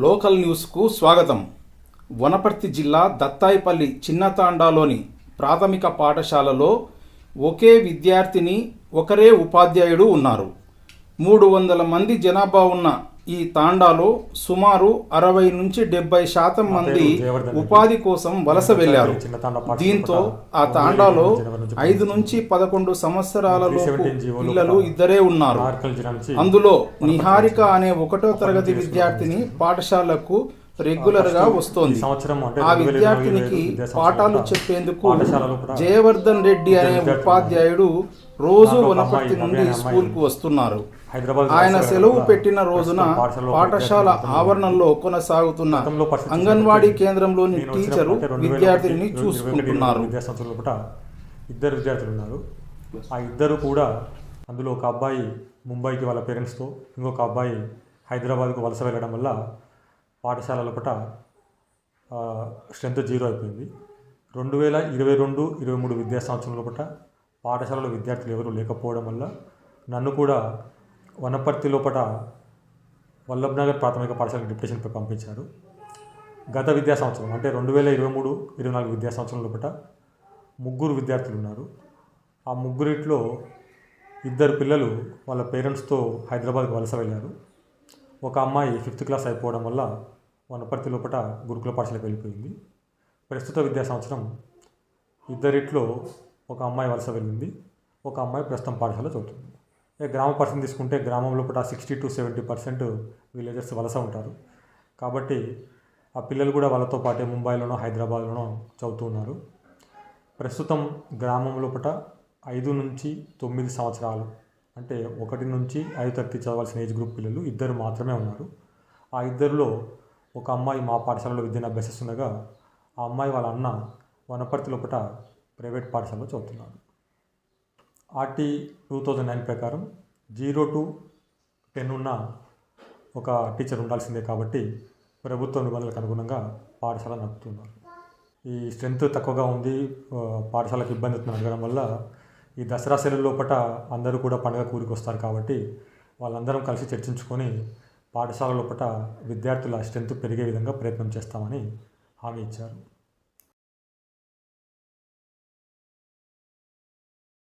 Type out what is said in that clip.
Local న్యూస్కు స్వాగతం. వనపర్తి జిల్లా దత్తాయిపల్లి చిన్నతాండాలోని ప్రాథమిక పాఠశాలలో ఒకే విద్యార్థిని ఒకరే ఉపాధ్యాయుడు ఉన్నారు. మూడు వందల మంది జనాభా ఉన్న ఈ తాండాలో సుమారు అరవై నుంచి డెబ్బై శాతం మంది ఉపాధి కోసం వలస వెళ్ళారు దీంతో ఆ తాండాలో ఐదు నుంచి పదకొండు సంవత్సరాల పిల్లలు ఇద్దరే ఉన్నారు. అందులో నిహారిక అనే ఒకటో తరగతి విద్యార్థిని పాఠశాలకు రెగ్యులర్గా వస్తోంది. ఆ 2022 విద్యార్థినికి పాఠాలు చెప్పేందుకు జయవర్ధన్ రెడ్డి అనే ఉపాధ్యాయుడు రోజు వనపర్తి నుండి నవ్య అనే అమ్మాయి స్కూల్కు వస్తున్నారు. ఆయన సెలవు పెట్టిన రోజున పాఠశాల ఆవరణలో కొనసాగుతున్న అంగన్వాడీ కేంద్రంలోని టీచరు వచ్చినప్పుడు అంటే 2021 విద్యార్థిని 2021 చూసుకుంటున్నారు. ఇద్దరు విద్యార్థులు ఉన్నారు. ఆ ఇద్దరు కూడా అందులో ఒక అబ్బాయి ముంబైకి వాళ్ళ పేరెంట్స్తో ఇంకొక అబ్బాయి హైదరాబాద్కు వలస వెళ్ళడం వల్ల పాఠశాల లోపల స్ట్రెంత్ జీరో అయిపోయింది. రెండు వేల ఇరవై రెండు ఇరవై మూడు విద్యా సంవత్సరం లోపల పాఠశాలలో విద్యార్థులు ఎవరు లేకపోవడం వల్ల నన్ను కూడా వనపర్తి లోపల వల్లభ్ నగర్ ప్రాథమిక పాఠశాల డిప్యూటేషన్పై పంపించారు. గత విద్యా సంవత్సరం అంటే రెండు వేల ఇరవై మూడు ఇరవై నాలుగు విద్యా సంవత్సరం లోపల ముగ్గురు విద్యార్థులు ఉన్నారు. ఆ ముగ్గురిట్లో ఇద్దరు పిల్లలు వాళ్ళ పేరెంట్స్తో హైదరాబాద్కి వలస వెళ్ళారు. ఒక అమ్మాయి ఫిఫ్త్ క్లాస్ అయిపోవడం వల్ల వనపర్తి లోపల గురుకుల పాఠశాలకు వెళ్ళిపోయింది. ప్రస్తుత విద్యా సంవత్సరం ఇద్దరిట్లో ఒక అమ్మాయి వలస వెళ్ళింది. ఒక అమ్మాయి ప్రస్తుతం పాఠశాల చదువుతుంది. గ్రామ పర్సెంట్ తీసుకుంటే గ్రామం లోపల sixty to seventy percent villagers వలస ఉంటారు. కాబట్టి ఆ పిల్లలు కూడా వాళ్ళతో పాటే ముంబైలోనో హైదరాబాద్లోనో చదువుతూ ఉన్నారు. ప్రస్తుతం గ్రామం లోపల ఐదు నుంచి తొమ్మిది సంవత్సరాలు అంటే ఒకటి నుంచి ఐదు తరగతి చదవాల్సిన ఏజ్ గ్రూప్ పిల్లలు ఇద్దరు మాత్రమే ఉన్నారు. ఆ ఇద్దరిలో ఒక అమ్మాయి మా పాఠశాలలో విద్యను అభ్యసిస్తుండగా ఆ అమ్మాయి వాళ్ళ అన్న వనపర్తి లోపల ప్రైవేట్ పాఠశాలలో చదువుతున్నాడు ఆర్టీ టూ థౌజండ్ నైన్ ప్రకారం జీరో టు టెన్ ఉన్న ఒక టీచర్ ఉండాల్సిందే కాబట్టి ప్రభుత్వ నిబంధనలకు అనుగుణంగా పాఠశాల నడుపుతున్నారు. ఈ స్ట్రెంత్ తక్కువగా ఉంది పాఠశాలకు ఇబ్బంది అవుతుంది అడగడం వల్ల ఈ దసరా సెలవు లోపల అందరూ కూడా పండుగ కూరికి వస్తారు కాబట్టి వాళ్ళందరం కలిసి చర్చించుకొని పాఠశాల లోపల విద్యార్థుల స్ట్రెంత్ పెరిగే విధంగా ప్రయత్నం చేస్తామని హామీ ఇచ్చారు.